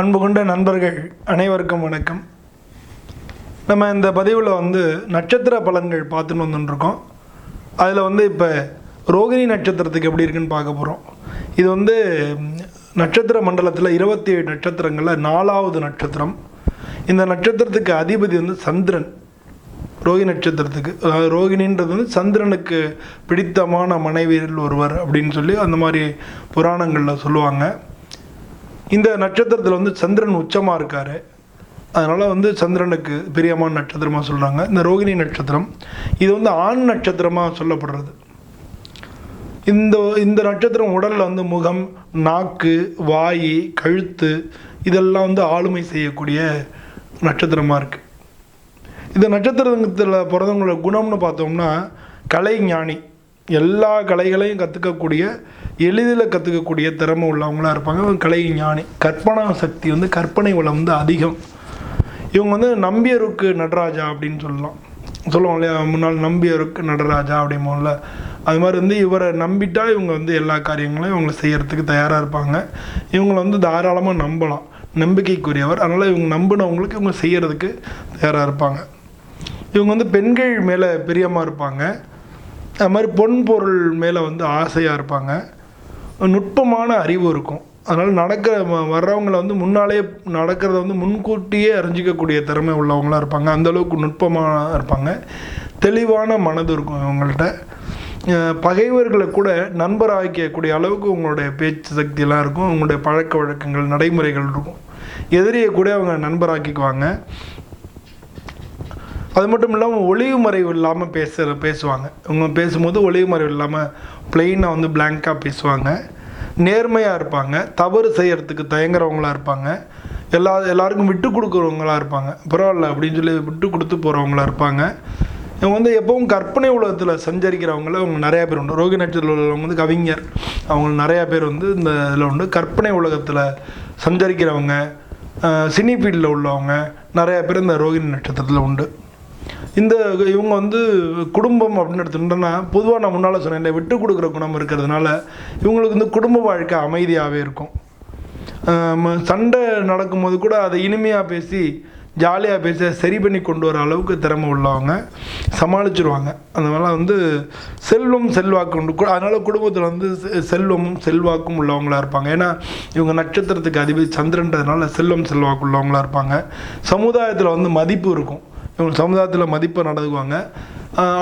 அன்பு கொண்ட நண்பர்கள் அனைவருக்கும் வணக்கம். நம்ம இந்த பதிவில் வந்து நட்சத்திர பலன்கள் பார்த்துன்னு வந்துட்டுருக்கோம் அதில் வந்து இப்போ ரோகிணி நட்சத்திரத்துக்கு எப்படி இருக்குன்னு பார்க்க போகிறோம் இது வந்து நட்சத்திர மண்டலத்தில் இருபத்தி ஏழு நட்சத்திரங்களில் நாலாவது நட்சத்திரம். இந்த நட்சத்திரத்துக்கு அதிபதி வந்து சந்திரன். ரோகி நட்சத்திரத்துக்கு ரோகிணின்றது வந்து சந்திரனுக்கு பிடித்தமான மனைவியரில் ஒருவர் அப்படின்னு சொல்லி அந்த மாதிரி புராணங்களில் சொல்லுவாங்க. இந்த நட்சத்திரத்தில் வந்து சந்திரன் உச்சமாக இருக்கார். அதனால் வந்து சந்திரனுக்கு பிரியமான நட்சத்திரமாக சொல்கிறாங்க இந்த ரோகிணி நட்சத்திரம் இது வந்து ஆண் நட்சத்திரமாக சொல்லப்படுறது. இந்த இந்த நட்சத்திரம் உடலில் வந்து முகம் நாக்கு வாய் கழுத்து இதெல்லாம் வந்து ஆளுமை செய்யக்கூடிய நட்சத்திரமாக இருக்குது இந்த நட்சத்திரத்தில் பிறந்தவங்களோட குணம்னு பார்த்தோம்னா கலை ஞானி. எல்லா கலைகளையும் கற்றுக்கக்கூடிய எளிதில் கற்றுக்கக்கூடிய திறமை உள்ளவங்களாக இருப்பாங்க. இவங்க கலை ஞானி. கற்பனா சக்தி வந்து கற்பனை வளம் வந்து அதிகம். இவங்க வந்து நம்பியருக்கு நடராஜா அப்படின்னு சொல்லலாம். சொல்லுவோம் இல்லையா? முன்னாள் நம்பியருக்கு நடராஜா அப்படிம்போம்ல அது மாதிரி வந்து இவரை நம்பிட்டா இவங்க வந்து எல்லா காரியங்களையும் இவங்க செய்கிறதுக்கு தயாராக இருப்பாங்க. இவங்களை வந்து தாராளமாக நம்பலாம். நம்பிக்கைக்குரியவர். அதனால் இவங்க நம்பினவங்களுக்கு இவங்க செய்கிறதுக்கு தயாராக இருப்பாங்க. இவங்க வந்து பெண்கள் மேலே பிரியமாக இருப்பாங்க. அது மாதிரி பொன் பொருள் மேலே வந்து ஆசையாக இருப்பாங்க. நுட்பமான அறிவு இருக்கும். அதனால் நடக்கிற வர்றவங்கள வந்து முன்னாலே நடக்கிறத வந்து முன்கூட்டியே அறிஞ்சிக்கக்கூடிய திறமை உள்ளவங்களாக இருப்பாங்க. அந்த அளவுக்கு நுட்பமாக இருப்பாங்க. தெளிவான மனது இருக்கும் இவங்கள்ட்ட. பகைவர்களை கூட நண்பராக்கக்கூடிய அளவுக்கு உங்களுடைய பேச்சு சக்தியெல்லாம் இருக்கும். உங்களுடைய பழக்க வழக்கங்கள் நடைமுறைகள் இருக்கும். எதிரியை கூட அவங்க நண்பராக்கிக்குவாங்க. அது மட்டும் இல்லாமல் ஒளிவு மறைவு இல்லாமல் பேசுகிற பேசுவாங்க. இவங்க பேசும்போது ஒளிவு மறைவு இல்லாமல் பிளெயினாக வந்து பிளாங்காக பேசுவாங்க. நேர்மையாக இருப்பாங்க. தவறு செய்கிறதுக்கு தயங்குறவங்களா இருப்பாங்க. எல்லா எல்லாருக்கும் விட்டு கொடுக்குறவங்களா இருப்பாங்க. பரவாயில்ல அப்படின்னு சொல்லி விட்டு கொடுத்து போகிறவங்களா இருப்பாங்க. இவங்க வந்து எப்பவும் கற்பனை உலகத்தில் சஞ்சரிக்கிறவங்கள அவங்க நிறையா பேர் உண்டு. ரோகி நட்சத்திரத்தில் உள்ளவங்க வந்து கவிஞர். அவங்க நிறையா பேர் வந்து இந்த இதில் உண்டு. கற்பனை உலகத்தில் சஞ்சரிக்கிறவங்க சினி ஃபீல்டில் உள்ளவங்க நிறையா பேர் இந்த ரோகிணி நட்சத்திரத்தில் உண்டு. இந்த இவங்க வந்து குடும்பம் அப்படின்னு எடுத்துட்டோம்னா பொதுவாக நான் முன்னால் சொன்னேன் இந்த விட்டு கொடுக்குற குணம் இருக்கிறதுனால இவங்களுக்கு வந்து குடும்ப வாழ்க்கை அமைதியாகவே இருக்கும். சண்டை நடக்கும்போது கூட அதை இனிமையாக பேசி ஜாலியாக பேசி சரி பண்ணி கொண்டு வர அளவுக்கு திறமை உள்ளவங்க சமாளிச்சிருவாங்க. அதனால வந்து செல்வம் செல்வாக்கு உண்டு. கு- அதனால குடும்பத்தில் வந்து செல்வமும் செல்வாக்கும் உள்ளவங்களா இருப்பாங்க. ஏன்னா இவங்க நட்சத்திரத்துக்கு அதிபதி சந்திரன்றதுனால செல்வம் செல்வாக்கு உள்ளவங்களா இருப்பாங்க. சமுதாயத்தில் வந்து மதிப்பு இருக்கும். இவங்க சமுதாயத்தில் மதிப்பை நடந்துக்குவாங்க.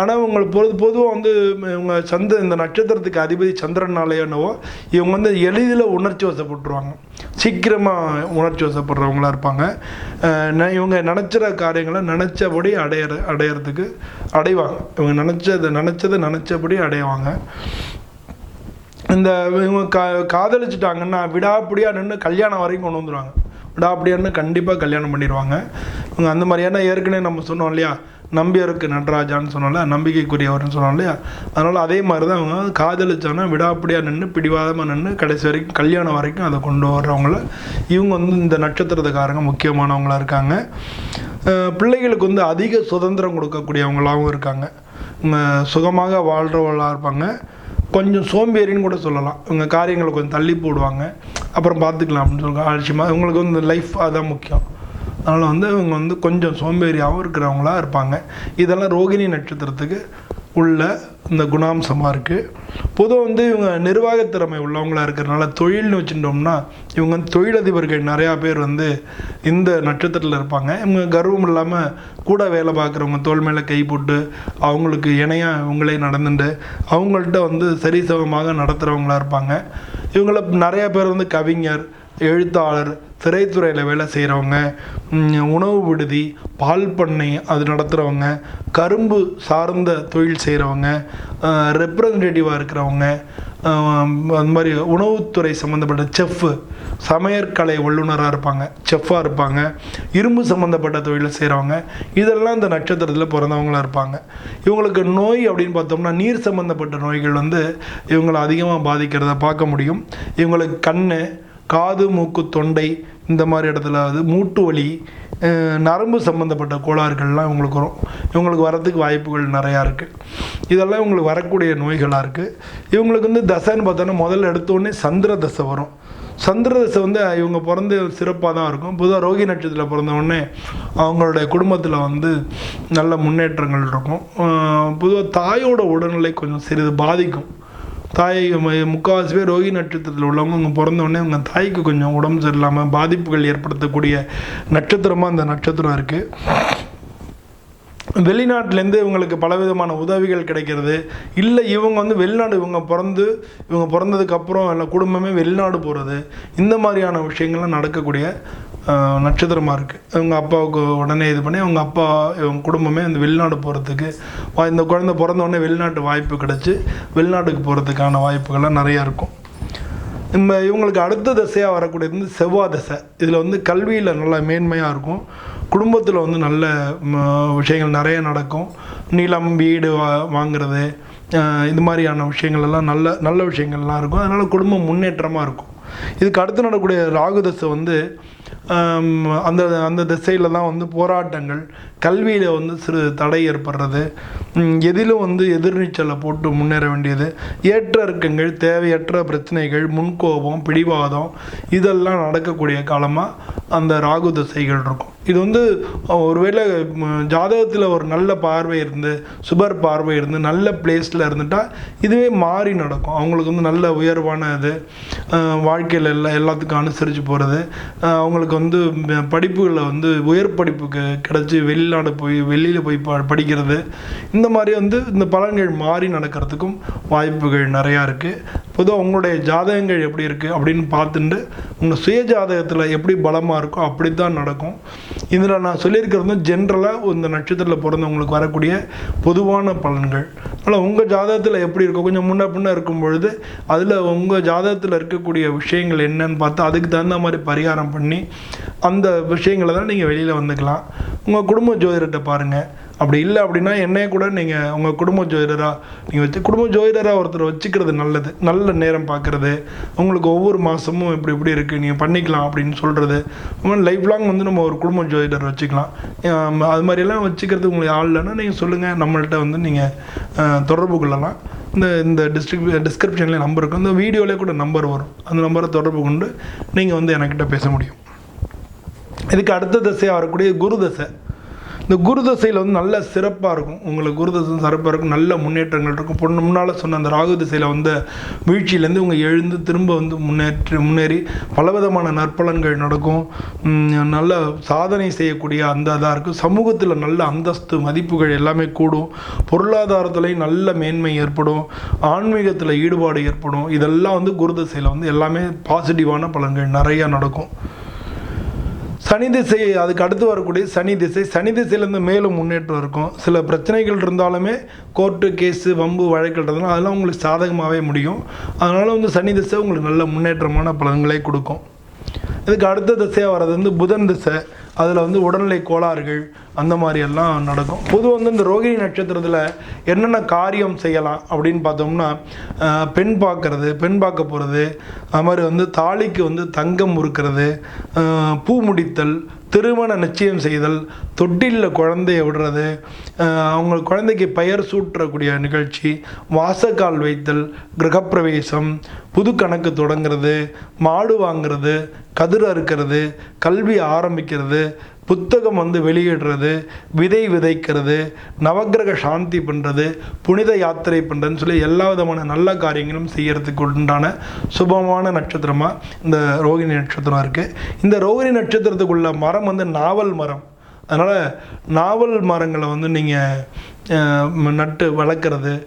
ஆனால் இவங்க பொது பொதுவாக வந்து இவங்க சந்திர இந்த நட்சத்திரத்துக்கு அதிபதி சந்திரனாலே என்னவோ இவங்க வந்து எளிதில் உணர்ச்சி வசப்பட்டுருவாங்க. சீக்கிரமாக உணர்ச்சி வசப்படுறவங்களா இருப்பாங்க. இவங்க நினச்சிற காரியங்களை நினச்சபடி அடையிற அடையிறதுக்கு அடைவாங்க. இவங்க நினச்சதை நினச்சதை நினச்சபடி அடைவாங்க. இந்த இவங்க கா காதலிச்சிட்டாங்கன்னா விடாப்பிடியாக நின்று கல்யாணம் வரைக்கும் கொண்டு வந்துடுவாங்க விடாப்பிடியான்னு கண்டிப்பாக கல்யாணம் பண்ணிடுவாங்க இவங்க அந்த மாதிரியான ஏற்கனவே நம்ம சொன்னோம் இல்லையா? நம்பியருக்கு நடராஜான்னு சொன்னோம்ல நம்பிக்கைக்குரியவர்னு சொன்னோம் இல்லையா? அதனால் அதே மாதிரி தான் அவங்க காதலிச்சாங்கன்னா விடாப்படியாக நின்று பிடிவாதமாக நின்று கடைசி வரைக்கும் கல்யாணம் வரைக்கும் அதை கொண்டு வர்றவங்கள இவங்க வந்து இந்த நட்சத்திரத்துக்காரங்க முக்கியமானவங்களா இருக்காங்க. பிள்ளைகளுக்கு வந்து அதிக சுதந்திரம் கொடுக்கக்கூடியவங்களாகவும் இருக்காங்க. சுகமாக வாழ்கிறவங்களாக இருப்பாங்க. கொஞ்சம் சோம்பேறின்னு கூட சொல்லலாம். இவங்க காரியங்களை கொஞ்சம் தள்ளி போடுவாங்க. அப்புறம் பார்த்துக்கலாம் அப்படின்னு சொல்லுவாங்க அலட்சியமாக இவங்களுக்கு வந்து லைஃப் அதான் முக்கியம். அதனால் வந்து இவங்க வந்து கொஞ்சம் சோம்பேறியாகவும் இருக்கிறவங்களா இருப்பாங்க. இதெல்லாம் ரோகிணி நட்சத்திரத்துக்கு உள்ள இந்த குணாம்சமாக இருக்குது பொதுவாக வந்து இவங்க நிர்வாகத்திறமை திறமை உள்ளவங்களா இருக்கிறனால தொழில்னு வச்சுட்டோம்னா இவங்க வந்து தொழிலதிபர்கள் நிறையா பேர் வந்து இந்த நட்சத்திரத்தில் இருப்பாங்க. இவங்க கர்வம் இல்லாமல் கூட வேலை பார்க்குறவங்க தோல் மேலே கை போட்டு அவங்களுக்கு இணையாக இவங்களே நடந்துட்டு அவங்கள்ட்ட வந்து சரிசமமாக நடத்துகிறவங்களா இருப்பாங்க. இவங்கள நிறையா பேர் வந்து கவிஞர் எழுத்தாளர் திரைத்துறையில் வேலை செய்கிறவங்க உணவு விடுதி பால் பண்ணை அது நடத்துகிறவங்க கரும்பு சார்ந்த தொழில் செய்கிறவங்க ரெப்ரசன்டேட்டிவாக இருக்கிறவங்க அந்த மாதிரி உணவுத்துறை சம்மந்தப்பட்ட செஃப்பு சமையற்கலை வல்லுநராக இருப்பாங்க செஃப்பாக இருப்பாங்க இரும்பு சம்மந்தப்பட்ட தொழிலை செய்கிறவங்க இதெல்லாம் இந்த நட்சத்திரத்தில் பிறந்தவங்களா இருப்பாங்க. இவங்களுக்கு நோய் அப்படின்னு பார்த்தோம்னா நீர் சம்மந்தப்பட்ட நோய்கள் வந்து இவங்களை அதிகமாக பாதிக்கிறத பார்க்க முடியும். இவங்களுக்கு கண் காது மூக்கு தொண்டை இந்த மாதிரி இடத்துல வந்து மூட்டு வலி நரம்பு சம்மந்தப்பட்ட கோளாறுகள்லாம் இவங்களுக்கு வரும். இவங்களுக்கு வரத்துக்கு வாய்ப்புகள் நிறையா இருக்குது இதெல்லாம் இவங்களுக்கு வரக்கூடிய நோய்களாக இருக்குது இவங்களுக்கு வந்து தசைன்னு பார்த்தோன்னா முதல்ல எடுத்தோடனே சந்திர தசை வரும். சந்திரதசை வந்து இவங்க பிறந்து சிறப்பாக தான் இருக்கும். பொதுவாக ரோகி நட்சத்திரத்தில் பிறந்தவுடனே அவங்களுடைய குடும்பத்தில் வந்து நல்ல முன்னேற்றங்கள் இருக்கும். பொதுவாக தாயோட உடல்நிலை கொஞ்சம் சிறிது பாதிக்கும். தாய் ம- முக்கால்வாசி பேர் ரோகி நட்சத்திரத்தில் உள்ளவங்க அவங்க பிறந்தவொடனே அவங்க தாய்க்கு கொஞ்சம் உடம்பு சரியில்லாமல் பாதிப்புகள் ஏற்படுத்தக்கூடிய நட்சத்திரமாக அந்த நட்சத்திரம் இருக்குது வெளிநாட்டிலேருந்து இவங்களுக்கு பலவிதமான உதவிகள் கிடைக்கிறது. இல்லை இவங்க வந்து வெளிநாடு இவங்க பிறந்து இவங்க பிறந்ததுக்கப்புறம் இல்லை குடும்பமே வெளிநாடு போகிறது இந்த மாதிரியான விஷயங்கள்லாம் நடக்கக்கூடிய நட்சத்திரமாக இருக்குது இவங்க அப்பாவுக்கு உடனே இது பண்ணி அவங்க அப்பா இவங்க குடும்பமே அந்த வெளிநாடு போகிறதுக்கு இந்த குழந்தை பிறந்த உடனே வெளிநாட்டு வாய்ப்பு கிடச்சி வெளிநாட்டுக்கு போகிறதுக்கான வாய்ப்புகள்லாம் நிறையா இருக்கும். நம்ம இவங்களுக்கு அடுத்த திசையாக வரக்கூடியது வந்து செவ்வாய் திசை. இதில் வந்து கல்வியில் நல்லா மேன்மையாக இருக்கும். குடும்பத்தில் வந்து நல்ல ம, விஷயங்கள் நிறைய நடக்கும். நிலம் வீடு வா வாங்கிறது இது மாதிரியான விஷயங்கள் எல்லாம் நல்ல நல்ல விஷயங்கள்லாம் இருக்கும். அதனால் குடும்பம் முன்னேற்றமாக இருக்கும். இதுக்கு அடுத்து நடக்கூடிய ராகு தசை வந்து அந்த அந்த திசையில் தான் வந்து போராட்டங்கள் கல்வியில் வந்து சிறு தடை ஏற்படுறது எதிலும் வந்து எதிர்நீச்சலை போட்டு முன்னேற வேண்டியது ஏற்ற இறக்கங்கள் தேவையற்ற பிரச்சனைகள் முன்கோபம் பிடிவாதம் இதெல்லாம் நடக்கக்கூடிய காலமாக அந்த ராகு திசைகள் இருக்கும். இது வந்து ஒருவேளை ஜாதகத்தில் ஒரு நல்ல பார்வை இருந்து சுபர் பார்வை இருந்து நல்ல பிளேஸில் இருந்துட்டால் இதுவே மாறி நடக்கும். அவங்களுக்கு வந்து நல்ல உயர்வான இது வாழ்க்கையில் எல்லா எல்லாத்துக்கும் அனுசரித்து போகிறது அவங்களுக்கு வந்து படிப்புகளில் வந்து உயர் படிப்புக்கு கிடச்சி வெளிநாடு போய் வெளியில் போய் ப படிக்கிறது. இந்த மாதிரி வந்து இந்த பலன்கள் மாறி நடக்கிறதுக்கும் வாய்ப்புகள் நிறையா இருக்குது பொதுவாக உங்களுடைய ஜாதகங்கள் எப்படி இருக்குது அப்படின்னு பார்த்துட்டு உங்கள் சுய ஜாதகத்தில் எப்படி பலமாக இருக்கோ அப்படி தான் நடக்கும். இதில் நான் சொல்லியிருக்கிறது வந்து ஜென்ரலாக இந்த நட்சத்திரத்தில் பிறந்தவங்களுக்கு வரக்கூடிய பொதுவான பலன்கள். ஆனால் உங்கள் ஜாதகத்தில் எப்படி இருக்கோ கொஞ்சம் முன்ன பின்ன இருக்கும் பொழுது அதில் உங்கள் ஜாதகத்தில் இருக்கக்கூடிய விஷயங்கள் என்னன்னு பார்த்து அதுக்கு தகுந்த மாதிரி பரிகாரம் பண்ணி அந்த விஷயங்களை தான் நீங்கள் வெளியில் வந்துக்கலாம். உங்கள் குடும்ப ஜோதிடத்தை பாருங்கள் அப்படி இல்லை அப்படின்னா என்னைய கூட நீங்கள் உங்கள் குடும்ப ஜோதிடராக நீங்கள் வச்சு குடும்ப ஜோதிடராக ஒருத்தர் வச்சுக்கிறது நல்லது. நல்ல நேரம் பார்க்குறது உங்களுக்கு ஒவ்வொரு மாதமும் இப்படி இப்படி இருக்குது நீங்கள் பண்ணிக்கலாம் அப்படின்னு சொல்கிறது லைஃப் லாங் வந்து நம்ம ஒரு குடும்ப ஜோதிடர் வச்சுக்கலாம். அது மாதிரியெல்லாம் வச்சுக்கிறது உங்களுக்கு ஆள் இல்லைன்னா நீங்கள் சொல்லுங்கள் நம்மள்கிட்ட வந்து நீங்கள் தொடர்பு கொள்ளலாம். இந்த இந்த டிஸ்ட்ரிக் டிஸ்கிரிப்ஷன்லேயே நம்பர் இருக்கும் இந்த வீடியோலேயே கூட நம்பர் வரும். அந்த நம்பரை தொடர்பு கொண்டு நீங்கள் வந்து என்கிட்ட பேச முடியும். இதுக்கு அடுத்த தசையாக வரக்கூடிய குரு தசை. இந்த குரு தசையில் வந்து நல்ல சிறப்பாக இருக்கும். உங்களுக்கு குரு தசை சிறப்பாக இருக்கும். நல்ல முன்னேற்றங்கள் இருக்கும். பொண்ணு முன்னால் சொன்ன அந்த ராகு திசையில் வந்த வீழ்ச்சியிலேருந்து உங்கள் எழுந்து திரும்ப வந்து முன்னேற்றி முன்னேறி பலவிதமான நற்பலன்கள் நடக்கும். நல்ல சாதனை செய்யக்கூடிய அந்த இதாக இருக்கும். சமூகத்தில் நல்ல அந்தஸ்து மதிப்புகள் எல்லாமே கூடும். பொருளாதாரத்துலேயும் நல்ல மேன்மை ஏற்படும். ஆன்மீகத்தில் ஈடுபாடு ஏற்படும். இதெல்லாம் வந்து குரு திசையில் வந்து எல்லாமே பாசிட்டிவான பலன்கள் நிறையா நடக்கும். சனி திசை அதுக்கு அடுத்து வரக்கூடிய சனி திசை. சனி திசையிலேருந்து மேலும் முன்னேற்றம் இருக்கும். சில பிரச்சனைகள் இருந்தாலுமே கோர்ட்டு கேஸு வம்பு வழக்குன்றதுனால அதெல்லாம் உங்களுக்கு சாதகமாகவே முடியும். அதனால் வந்து சனி திசை உங்களுக்கு நல்ல முன்னேற்றமான பலன்களை கொடுக்கும். இதுக்கு அடுத்த திசையாக வர்றது வந்து புதன் திசை. அதில் வந்து உடல்நிலை கோளாறுகள் அந்த மாதிரி எல்லாம் நடக்கும். பொதுவாக வந்து இந்த ரோகிணி நட்சத்திரத்தில் என்னென்ன காரியம் செய்யலாம் அப்படின்னு பார்த்தோம்னா பெண் பார்க்கறது பெண் பார்க்க போகிறது அது மாதிரி வந்து தாலிக்கு வந்து தங்கம் உருக்கிறது பூ முடித்தல் திருமண நிச்சயம் செய்தல் தொட்டிலில் குழந்தைய விடுறது அவங்க குழந்தைக்கு பெயர் சூட்டக்கூடிய நிகழ்ச்சி வாசக்கால் வைத்தல் கிரகப்பிரவேசம் புது கணக்கு தொடங்குறது மாடு வாங்குறது கதிர் அறுக்கிறது கல்வி ஆரம்பிக்கிறது புத்தகம் வந்து வெளியிடுறது விதை விதைக்கிறது நவக்கிரக சாந்தி பண்ணுறது புனித யாத்திரை பண்ணுறதுன்னு சொல்லி எல்லா விதமான நல்ல காரியங்களும் செய்கிறதுக்கு உண்டான சுபமான நட்சத்திரமாக இந்த ரோகிணி நட்சத்திரம் இருக்குது இந்த ரோகிணி நட்சத்திரத்துக்குள்ள மரம் வந்து நாவல் மரம். அதனால் நாவல் மரங்களை வந்து நீங்கள் நட்டு வளர்க்குறது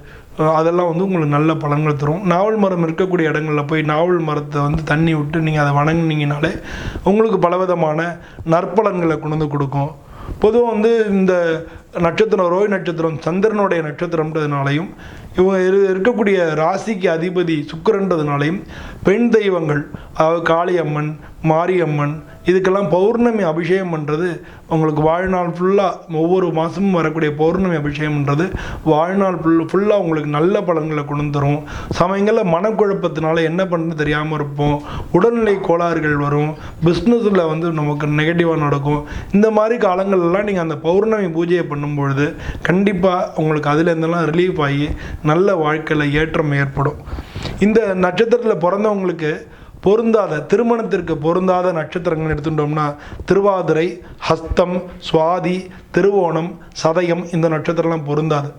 அதெல்லாம் வந்து உங்களுக்கு நல்ல பலன்கள் தரும். நாவல் மரம் இருக்கக்கூடிய இடங்களில் போய் நாவல் மரத்தை வந்து தண்ணி விட்டு நீங்கள் அதை வணங்குனீங்கனாலே உங்களுக்கு பலவிதமான நற்பலன்களை கொண்டு வந்து கொடுக்கும். பொதுவாக வந்து இந்த நட்சத்திரம் ரோய் நட்சத்திரம் சந்திரனுடைய நட்சத்திரம்ன்றதுனாலையும் இவங்க இரு- இருக்கக்கூடிய ராசிக்கு அதிபதி சுக்கரன்றதுனாலையும் பெண் தெய்வங்கள் அதாவது காளியம்மன் மாரியம்மன் இதுக்கெல்லாம் பௌர்ணமி அபிஷேகம் பண்ணுறது உங்களுக்கு வாழ்நாள் ஃபுல்லாக ஒவ்வொரு மாதமும் வரக்கூடிய பௌர்ணமி அபிஷேகம் பண்ணுறது வாழ்நாள் ஃபுல் ஃபுல்லாக உங்களுக்கு நல்ல பலன்களை கொண்டு தரும். சமயங்களில் மனக்குழப்பத்தினால என்ன பண்ணுறது தெரியாமல் இருப்போம். உடல்நிலை கோளாறுகள் வரும். பிஸ்னஸில் வந்து நமக்கு நெகட்டிவாக நடக்கும். இந்த மாதிரி காலங்கள்லாம் நீங்கள் அந்த பௌர்ணமி பூஜையை பண்ணும்பொழுது கண்டிப்பாக உங்களுக்கு அதுலேருந்தெல்லாம் ரிலீஃப் ஆகி நல்ல வாழ்க்கையில் ஏற்றம் ஏற்படும். இந்த நட்சத்திரத்தில் பிறந்தவங்களுக்கு பொருந்தாத திருமணத்திற்கு பொருந்தாத நட்சத்திரங்கள் எடுத்துட்டோம்னா திருவாதிரை ஹஸ்தம் சுவாதி திருவோணம் சதயம் இந்த நட்சத்திரம்லாம் பொருந்தாது.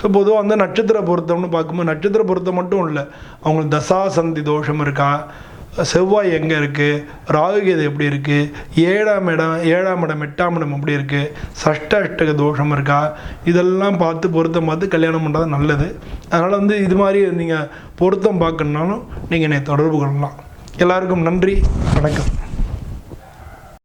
ஸோ பொதுவாக வந்து நட்சத்திர பொருத்தம்னு பார்க்கும்போது நட்சத்திர பொருத்தம் மட்டும் இல்லை. அவங்களுக்கு தசாசந்தி தோஷம் இருக்கா? செவ்வாய் எங்கே இருக்குது ராகுகேது எப்படி இருக்குது ஏழாம் இடம் ஏழாம் இடம் எட்டாம் இடம் எப்படி இருக்குது சஷ்ட அஷ்டக தோஷம் இருக்கா? இதெல்லாம் பார்த்து பொருத்தம் பார்த்து கல்யாணம் பண்ணுறது நல்லது. அதனால் வந்து இது மாதிரி நீங்கள் பொருத்தம் பார்க்கணுன்னாலும் நீங்கள் என்னை தொடர்பு கொள்ளலாம். எல்லாருக்கும் நன்றி வணக்கம்.